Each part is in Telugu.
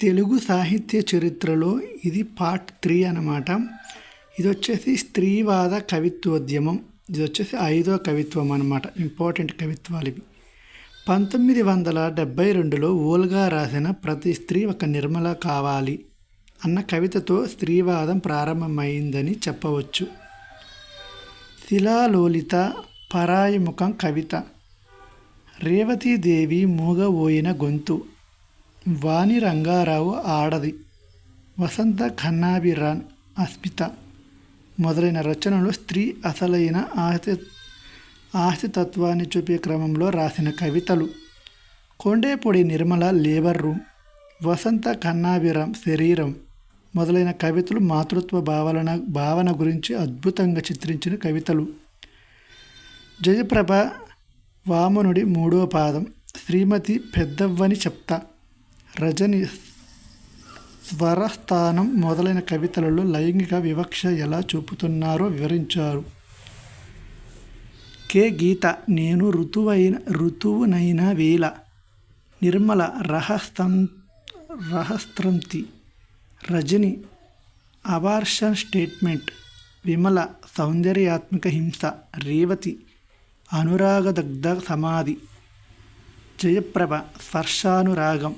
తెలుగు సాహిత్య చరిత్రలో ఇది పార్ట్ త్రీ అనమాట ఇది వచ్చేసి స్త్రీవాద కవిత్వోద్యమం. ఇది వచ్చేసి ఐదో కవిత్వం అనమాట ఇంపార్టెంట్ కవిత్వాలు ఇవి. పంతొమ్మిది వందల డెబ్భై రెండులో ఓల్గా రాసిన ప్రతి స్త్రీ ఒక నిర్మల కావాలి అన్న కవితతో స్త్రీవాదం ప్రారంభమైందని చెప్పవచ్చు. శిలాలోలిత పరాయిముఖం కవిత. రేవతీదేవి ఓయిన గొంతు. వాణి రంగారావు ఆడది. వసంత ఖన్నాబిరాన్ అస్మిత. మొదలైన రచనలు స్త్రీ అసలైన ఆస్తి ఆస్తితత్వాన్ని చూపే క్రమంలో రాసిన కవితలు. కొండేపొడి నిర్మల లేబర్ రూమ్ వసంత కన్నాభిరం శరీరం మొదలైన కవితలు మాతృత్వ భావన భావన గురించి అద్భుతంగా చిత్రించిన కవితలు. జయప్రభ వామనుడి మూడో పాదం శ్రీమతి పెద్దవ్వని చెప్తా. రజని స్వరస్థానం మొదలైన కవితలలో లైంగిక వివక్ష ఎలా చూపుతున్నారో వివరించారు. కే. గీత నేను ఋతువైన ఋతువునైన వేళ నిర్మల రహస్తం రహస్త్రంతి రజని అబార్షన్ స్టేట్మెంట్ విమల సౌందర్యాత్మక హింస రేవతి అనురాగదగ్ధ సమాధి జయప్రభ స్పర్శానురాగం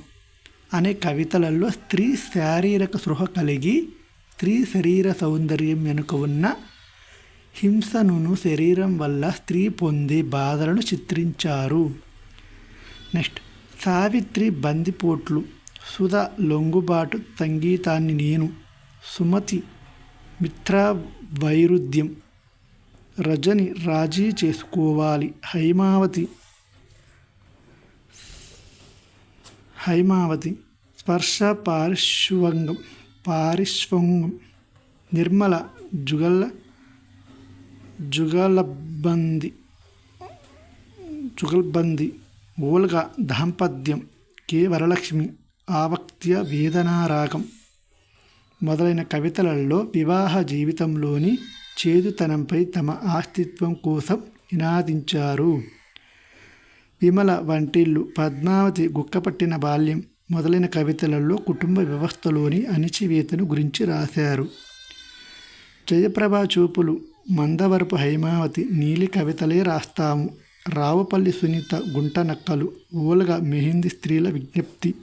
అనే కవితలలో స్త్రీ శారీరక సృహ కలిగి స్త్రీ శరీర సౌందర్యం వెనుక ఉన్న హింసను శరీరం వల్ల స్త్రీ పొందే బాధలను చిత్రించారు. నెక్స్ట్ సావిత్రి బందిపోట్లు సుధ లొంగుబాటు సంగీతాన్ని నేను సుమతి మిత్రా వైరుధ్యం రజని రాజీ చేసుకోవాలి హైమావతి హైమావతి స్పర్శ పారిశ్వంగం పారిశ్వంగం నిర్మల జుగల జుగలబంది జుగల్బంది ఓల్గా దాంపత్యం కె వరలక్ష్మి ఆవక్త్య వేదనారాగం మొదలైన కవితలలో వివాహ జీవితంలోని చేదుతనంపై తమ అస్తిత్వం కోసం నినాదించారు. విమల వంటిల్లు పద్మావతి గుక్కపట్టిన బాల్యం మొదలైన కవితలలో కుటుంబ వ్యవస్థలోని అణిచివేతను గురించి రాశారు. జయప్రభ చూపులు మందవరపు హైమావతి నీలి కవితలే రాస్తాము. రావుపల్లి సునీత గుంట నక్కలు ఓలగా మెహిందీ స్త్రీల విజ్ఞప్తి.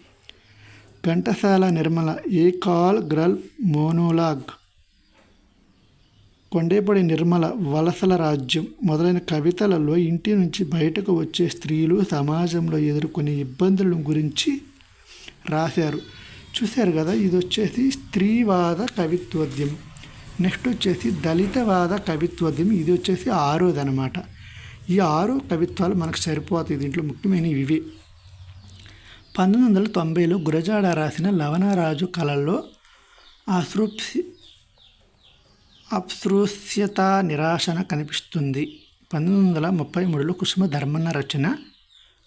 Ghantasala Nirmala a call girl monologue? Kondepudi Nirmala వలసల రాజ్యం మొదలైన కవితలలో ఇంటి నుంచి బయటకు వచ్చే స్త్రీలు సమాజంలో ఎదుర్కొనే ఇబ్బందుల గురించి రాశారు. చూశారు కదా ఇది వచ్చేసి స్త్రీవాద కవిత్వోద్యమం. నెక్స్ట్ వచ్చేసి దళితవాద కవిత్వోద్యమం. ఇది వచ్చేసి ఆరోది అనమాట ఈ ఆరు కవిత్వాలు మనకు సరిపోతాయి దీంట్లో ముఖ్యమైనవి ఇవి. పంతొమ్మిది వందల తొంభైలో గురజాడ రాసిన లవణరాజు కళల్లో అసృప్సి అప్సృశ్యత నిరాశన కనిపిస్తుంది. పంతొమ్మిది వందల ముప్పై మూడులో కుసుమ ధర్మన్న రచన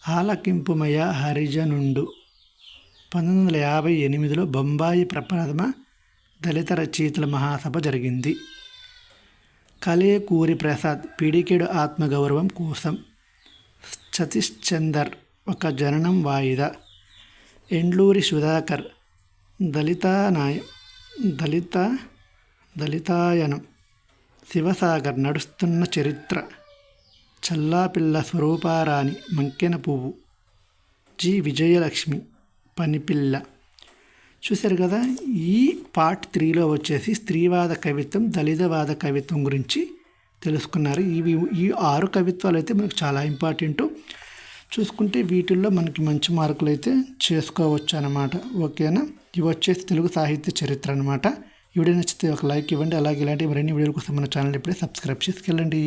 ఆలకింపుమయ హరిజనుండు. పంతొమ్మిది వందల యాభై ఎనిమిదిలో బొంబాయి ప్రప్రథమ దళిత రచయితల మహాసభ జరిగింది. కలేకూరి ప్రసాద్ పిడికెడు ఆత్మగౌరవం కోసం సతీష్ చందర్ ఒక జననం వాయిదా. ఎండ్లూరి సుధాకర్ దళితానాయ దళిత దళితాయనం. శివసాగర్ నడుస్తున్న చరిత్ర. చల్లాపిల్ల స్వరూపారాణి మంకెన పువ్వు. జి. విజయలక్ష్మి పనిపిల్ల. చూశారు కదా ఈ పార్ట్ త్రీలో వచ్చేసి స్త్రీవాద కవిత్వం దళితవాద కవిత్వం గురించి తెలుసుకున్నారు. ఇవి ఈ ఆరు కవిత్వాలు అయితే మనకు చాలా ఇంపార్టెంట్. చూసుకుంటే వీటిల్లో మనకి మంచి మార్కులు అయితే చేసుకోవచ్చు అన్నమాట ఓకేనా? ఇవి వచ్చేసి తెలుగు సాహిత్య చరిత్ర అనమాట ఈ వీడియో నచ్చితే ఒక లైక్ ఇవ్వండి అలాగే ఇలాంటి మరిన్ని వీడియోల కోసం మన ఛానల్ ఇప్పుడే సబ్స్క్రైబ్ చేసుకెళ్ళండి.